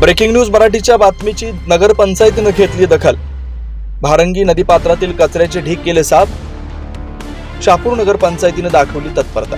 Breaking news मराठीच्या बातमीची नगरपंचायतीनं घेतली दखल. भारंगी नदीपात्रातील कचऱ्याचे ढीक केले साफ. शापूर नगरपंचायतीनं दाखवली तत्परता.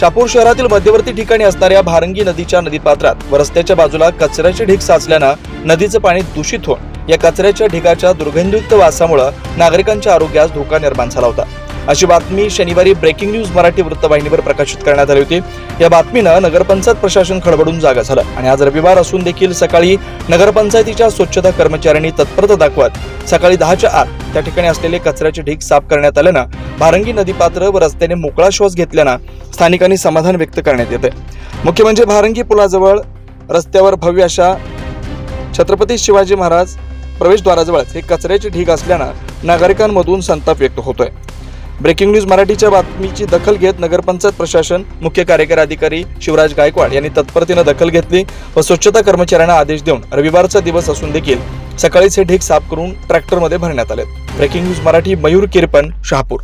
शापूर शहरातील मध्यवर्ती ठिकाणी असणाऱ्या भारंगी नदीच्या नदीपात्रात व रस्त्याच्या बाजूला कचऱ्याचे ढीक साचल्यानं नदीचं पाणी दूषित होऊन या कचऱ्याच्या ढिगाच्या दुर्गंधयुक्त वासामुळे नागरिकांच्या आरोग्यास धोका निर्माण झाला होता. अशी बातमी शनिवारी ब्रेकिंग न्यूज मराठी वृत्तवाहिनीवर प्रकाशित करण्यात आली होती. या बातमीनं नगरपंचायत प्रशासन खडबडून जागा झालं आणि आज रविवार असून देखील सकाळी नगरपंचायतीच्या स्वच्छता कर्मचाऱ्यांनी तत्परता दाखवत सकाळी दहाच्या आत त्या ठिकाणी असलेले कचऱ्याचे ढीक साफ करण्यात आल्यानं भारंगी नदीपात्र व रस्त्याने मोकळा श्वास घेतल्यानं स्थानिकांनी समाधान व्यक्त करण्यात येते मुख्य म्हणजे भारंगी पुलाजवळ रस्त्यावर भव्य अशा छत्रपती शिवाजी महाराज प्रवेशद्वाराजवळच हे कचऱ्याचे ढीग असल्यानं नागरिकांमधून संताप व्यक्त होतोय. ब्रेकिंग न्यूज मराठीच्या बातमीची दखल घेत नगरपंचायत प्रशासन मुख्य कार्यकारी अधिकारी शिवराज गायकवाड यांनी तत्परतेनं दखल घेतली व स्वच्छता कर्मचाऱ्यांना आदेश देऊन रविवारचा दिवस असून देखील सकाळीच हे ढीग साफ करून ट्रॅक्टरमध्ये भरण्यात आले ब्रेकिंग न्यूज मराठी मयूर किरपन शहापूर.